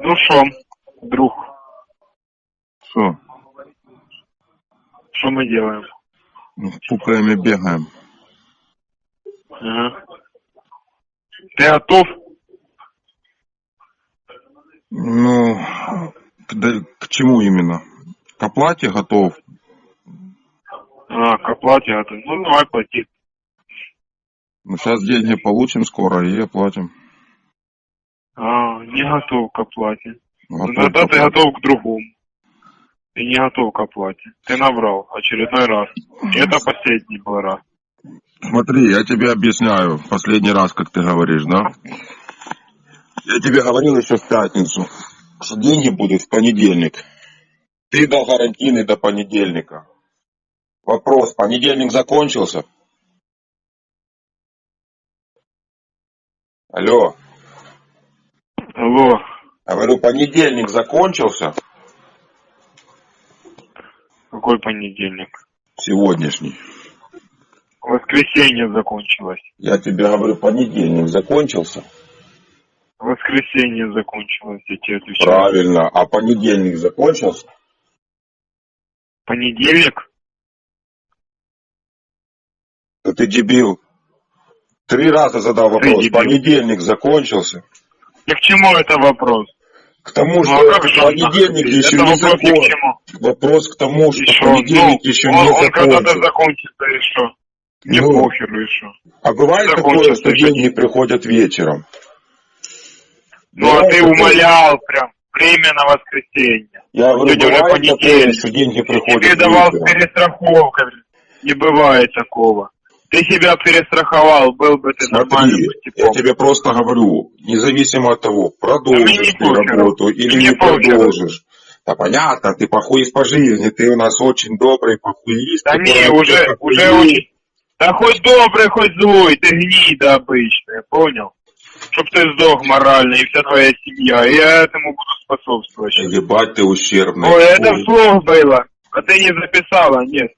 Ну що, друг, Что? що ми робимо? Ну, Пукаем и бегаем. Ага. Ти готов? Ну, к, да- к чему именно? К оплате готов. А, к оплате готов. Ну, давай плати. Ну, сейчас деньги получим скоро и оплатим. А, не готов к оплате. Готов Тогда ты готов к другому. Ты не готов к оплате. Ты набрал очередной раз. И это последний был раз. Смотри, я тебе объясняю последний раз, как ты говоришь, да? Я тебе говорил еще в пятницу, что деньги будут в понедельник. Ты дал гарантийный до понедельника. Вопрос, понедельник закончился? Алло, Алло, говорю, понедельник закончился? какой понедельник? Сегодняшний. Воскресенье закончилось. Я тебе говорю, понедельник закончился? Воскресенье закончилось, я тебе отвечаю. Правильно. А понедельник закончился? Понедельник? Да ты дебил. Три раза задал вопрос. Понедельник закончился? И к чему это вопрос? К тому, Ну, что а как же он понедельник нахуй? еще Это не вопрос ни к чему. Вопрос к тому, что шо? понедельник Ну, еще он, не он когда-то закончился. закончится, и что? Мне Ну. похеру, и что? А бывает такое, что еще деньги приходят вечером? Ну, а Бывает ты такое? умолял прям. Время на воскресенье. Я говорю, Сегодня уже бывает такое, понедельник. что деньги приходят давал с вечером? перестраховкой. Не бывает такого. Ты себя перестраховал, был бы ты нормальным Смотри, я типом. тебе просто говорю, независимо от того, продолжишь не ты работу или не похеру. продолжишь. Да понятно, ты похуист по жизни, ты у нас очень добрый похуист. Да не, уже, тебя уже похуист. очень... Да хоть добрый, хоть злой, ты гнида обычная, понял? Чтоб ты сдох морально, и вся твоя семья. И я этому буду способствовать. Ебать ты ущербный. Ой, это вслух было. А ты не записала, нет.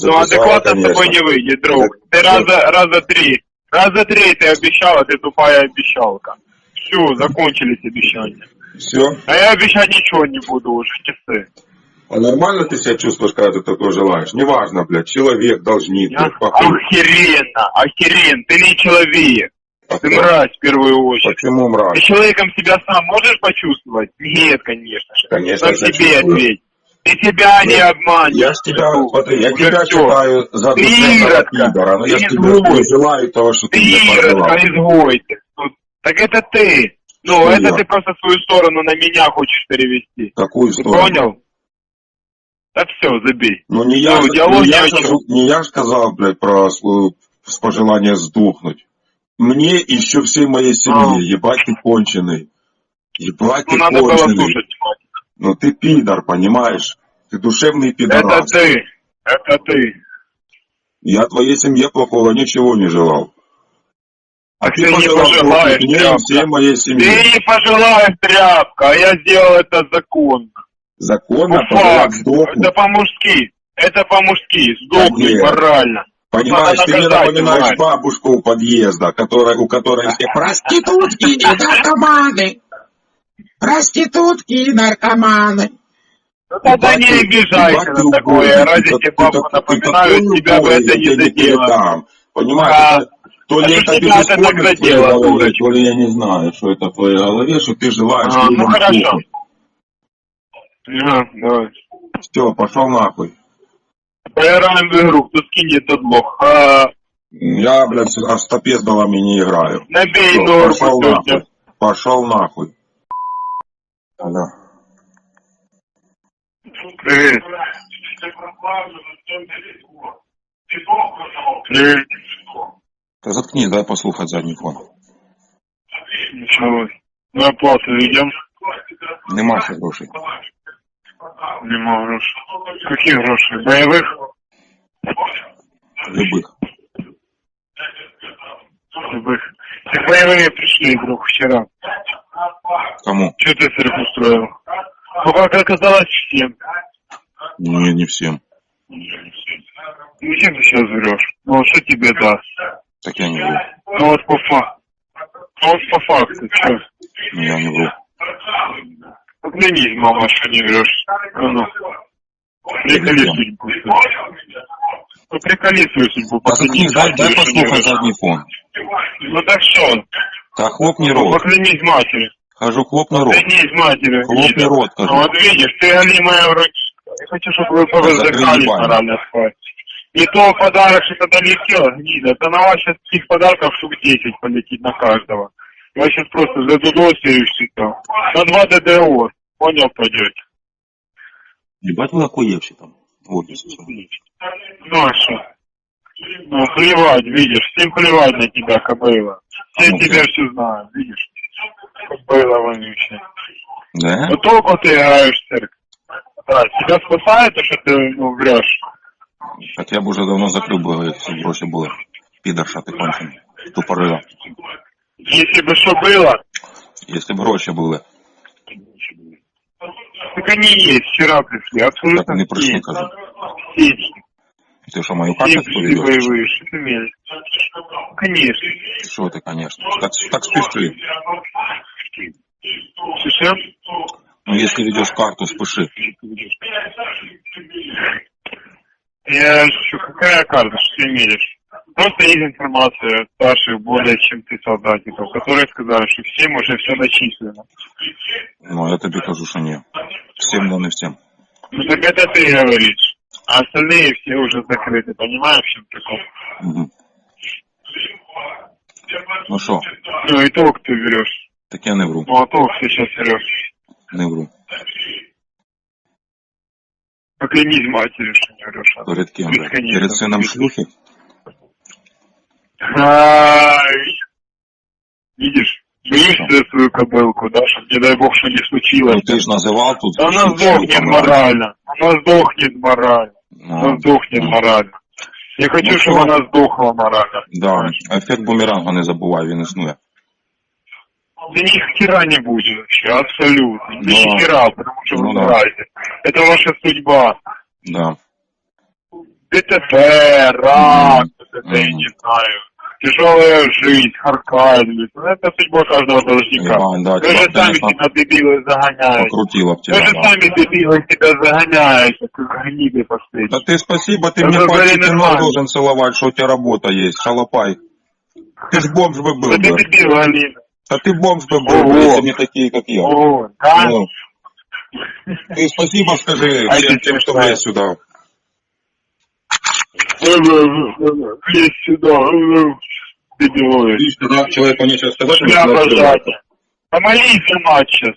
Ну, адекватно с тобой не выйдет, друг. Ты Да. раза, раза три. Раза три ты обещала, ты тупая обещалка. Все, закончились обещания. Все? А я обещать ничего не буду уже, часы. А нормально ты себя чувствуешь, когда ты такое желаешь? Неважно, блядь, человек, должник, Я... Охеренно, охерен, ты не человек. А Ты кто? мразь в первую очередь. Почему Ты мразь? человеком себя сам можешь почувствовать? Нет, конечно же. Конечно, Сам себе ответь. Ты себя не обманешь. Я ж тебя, смотри, я Уже тебя всё. считаю за иродка, пидора, но я ты ж тебе не желаю того, что ты, Ты мне пожелал. ты. Тут- Так это ты. Ну, Что это я? ты просто свою сторону на меня хочешь перевести. Какую Ты сторону? понял? Так все, забей. Ну не я, Ну, диалог не, я чем. не я ж сказал, блядь, про пожелание сдохнуть. Мне и еще всей моей семье, А. ебать ты конченый. Ебать Ну, ты надо было конченый. слушать. Ну ты пидор, понимаешь? Ты душевный Это пидорас. ты. Это ты. Я твоей семье плохого ничего не желал. А Так ты не пожелал пожелаешь, мне тряпка. всей моей Ты семье. не пожелаешь тряпка, а я сделал это законно. Законно Ну, пожелать факт. Это по-мужски. Это по-мужски. Сдохнуть нет. морально. Понимаешь, Надо ты мне напоминаешь бабушку у подъезда, которая, у которой все проститутки и наркоманы. Проститутки и наркоманы. Ну тогда не ты- обижайся ты на такое. Ради ты ты ты напоминаю, тебя бы это не задело. Понимаешь, А. то ли что это тебя так безысходность в твоей голове, то ли я не знаю, что это в твоей голове, что ты желаешь А, ну хорошо. Ага, давай. Все, пошел нахуй. Поиграем в игру, кто скинет, тот лох. А, Я, блядь, а в стопе с балами не играю. набей норму пошел нахуй. Пошел нахуй. Алло. Привет. Привет. Ты заткнись, дай послухать задний фон. Ничего. На оплату идем. Нема ще грошей. Нема грошей. Каких грошей? Боевых? Любых. Любых. Так боевые пришли, друг, вчера. Цирк устроил? Ну, как оказалось, всем. Не, не всем. Ну, чем ты сейчас врешь? Ну, а что тебе даст? Так я не вру. Ну, вот по факту. Ну, вот по факту, что? Ну, я не вру. Поклянись, мама, что не врешь. А Ну, приколи судьбу. Ну, приколи свою судьбу, заткнись, поклянись, дай, дай не врешь. задний фон. Ну так что? Да хлопни Ну, рот. поклянись матери. Хожу, хлопни рот. Поклянись матери. Хлопни рот, Ну, кажу. вот видишь, ты алимая в руки. Я хочу, чтобы вы ебальник. морально спать. Не то подарок что-то долетел, гнида. Это на вас сейчас таких подарков штук 10 полетит на каждого. Я сейчас просто задудосию там. На 2 ДДО. Понял, пойдет. Ебать вы охуевший там. Вот, Ну а что? Ну, плевать, видишь, всем плевать на тебя, кобыла. Все Ну, тебя все знают, видишь? Кобыла вонючая. Да? Ну толку ты играешь в цирк. Да, тебя спасает то, что ты ну, врешь. Так я б уже давно закрив би, якщо б гроші були. Підарша ти кончений. Тупорила. Если бы что было, Якщо б гроші були. так они есть, вчера пришли, абсолютно Так они пришли, все. кажу. Все, Ти що, мою все карточку пришли ведеш? боевые, что ты имеешь? Конечно. Що ти, конечно. Так, так спіши. Слушай, Ну, если ведешь карту, спеши. я что, какая карта, что ты имеешь? Просто есть информация от старших более чем ты солдатиков, которые сказали, что всем уже все начислено. Ну, я тобі кажу, що ні. Всім, но не всім. Ну так это ты говоришь. А остальные все уже закрыты, понимаешь, в чем прикол? Угу. Ну що, Ну, итог ты берешь. так я не вру. Ну, а то ты сейчас берешь. Не вру. Поклянись матерью, что не врешь. а. Перед ким? блядь? Бесконечно. Перед сином шлюхи? Ай. Видишь, боишь ты свою кобылку, да, чтобы, не дай бог, что не случилось. Ну, ти ж називав тут. Она всіх сдохнет шлюхами. морально. Она сдохнет морально. Она Ну, сдохнет морально. Я хочу, Ну, чтобы что? она сдохла морально. да. Ефект бумеранга не забувай, він існує. Да ни хера не будет вообще, абсолютно. Да Ну, ни хера, потому что ну вы да. знаете. Это ваша судьба. Да. ДТП, рак, ДТП, я Мгм. не знаю. Тяжелая жизнь, харкает. Ну, это судьба каждого должника. Ебать, да, Вы же сами конечно, себя дебилы загоняете. Покрутила Вы же да. сами дебилы себя загоняете, как гниды Да последние. ты спасибо, ты Это мне пальчики ног должен целовать, что у тебя работа есть, шалопай. Ты ж бомж бы был Да ты дебил, Алина. Да ты бомж бы был, Ого. если не такие, как я. О, да? Ну, ты спасибо скажи А всем ты тем, смешная. влез сюда. Лезь сюда, дебилы. Видишь, когда человеку нечего сказать, Шляпа сзади. Помолись за мать сейчас.